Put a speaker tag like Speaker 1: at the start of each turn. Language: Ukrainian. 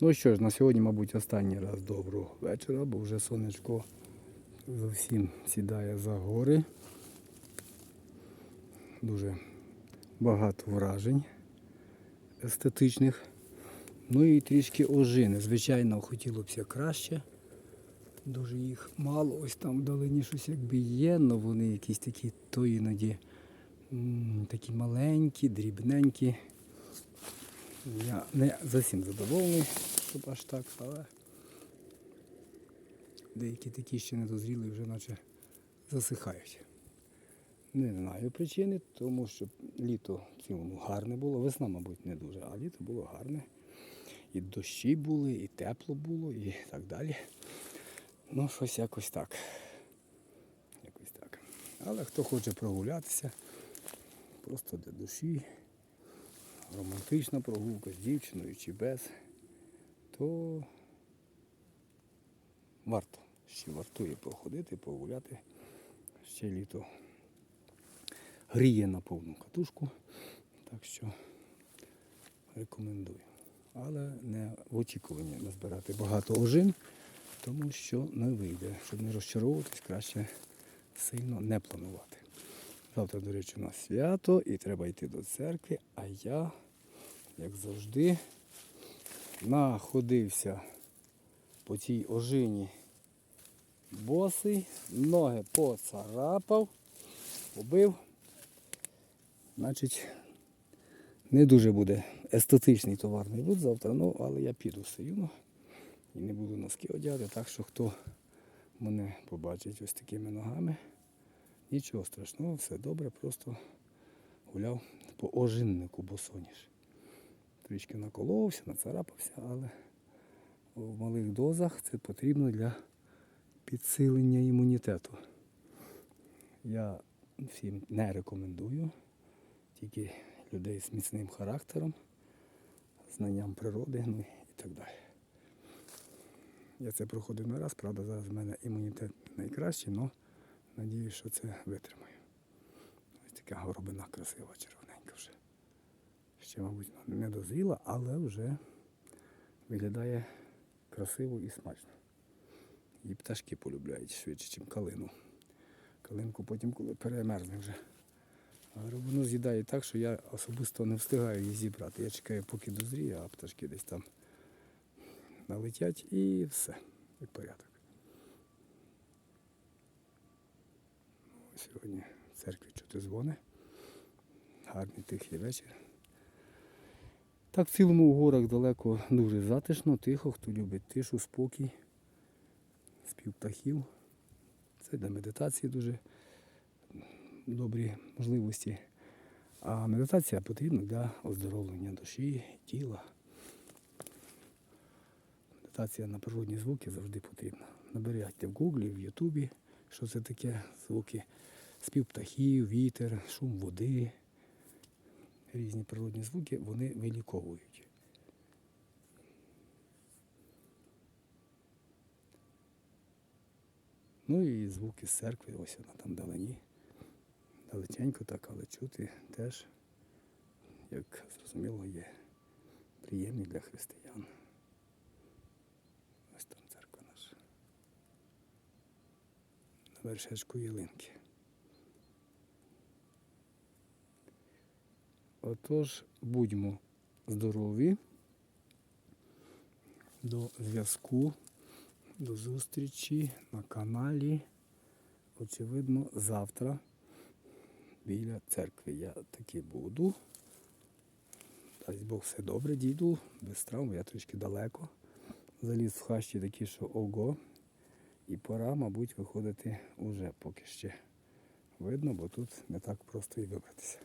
Speaker 1: Ну що ж, на сьогодні, мабуть, останній раз доброго вечора, бо вже сонечко зовсім сідає за гори. Дуже багато вражень естетичних. Ну і трішки ожини. Звичайно, хотілося б краще. Дуже їх мало. Ось там вдалині щось якби є, але вони якісь такі то іноді такі маленькі, дрібненькі. Я не зовсім задоволений, щоб аж так, але деякі такі ще не дозріли, вже наче засихають. Не знаю причини, тому що літо в цілому гарне було. Весна, мабуть, не дуже, а літо було гарне. І дощі були, і тепло було, і так далі. Ну, щось якось так. Якось так. Але хто хоче прогулятися, просто для душі, романтична прогулка з дівчиною чи без, то варто. Ще вартує походити, погуляти. Ще літо гріє на повну катушку. Так що рекомендую. Але не в очікуванні назбирати багато ожин, тому що не вийде. Щоб не розчаровуватись, краще сильно не планувати. Завтра, до речі, у нас свято і треба йти до церкви, а я, як завжди, находився по цій ожині босий, ноги поцарапав, побив. Значить, не дуже буде естетичний товарний вид завтра, ну, але я піду все рівно і не буду носки одягати, так що хто мене побачить ось такими ногами, нічого страшного, все добре, просто гуляв по ожиннику босоніж. Трішки наколовся, нацарапався, але в малих дозах це потрібно для підсилення імунітету. Я всім не рекомендую, тільки людей з міцним характером, знанням природи, ну і так далі. Я це проходив не раз, правда, зараз в мене імунітет найкращий, але надіюсь, що це витримаю. Ось така горобина красива, червоненька вже. Ще, мабуть, не дозріла, але вже виглядає красиво і смачно. І пташки полюбляють швидше, ніж калину. Калинку потім, коли перемерзне вже. А рибину з'їдає так, що я особисто не встигаю її зібрати. Я чекаю, поки дозріє, а пташки десь там налетять і все. І порядок. Сьогодні в церкві чути дзвони. Гарний тихий вечір. Так в цілому у горах далеко дуже затишно, тихо, хто любить тишу, спокій, спів птахів. Це для медитації дуже добрі можливості. А медитація потрібна для оздоровлення душі, тіла. Медитація на природні звуки завжди потрібна. Набирайте в гуглі, в Ютубі, що це таке звуки спів птахів, вітер, шум води. Різні природні звуки вони виліковують. Ну і звуки з церкви, ось вона там далині. Далеченько так, але чути теж, як зрозуміло, є приємні для християн. Ось там церква наша. На вершечку ялинки. Отож, будьмо здорові. До зв'язку, до зустрічі на каналі. Очевидно, завтра біля церкви я таки буду. Дасть Бог все добре, діду, без травм, я трішки далеко. Заліз в хащі такі, що ого. І пора, мабуть, виходити уже поки ще видно, бо тут не так просто і вибратися.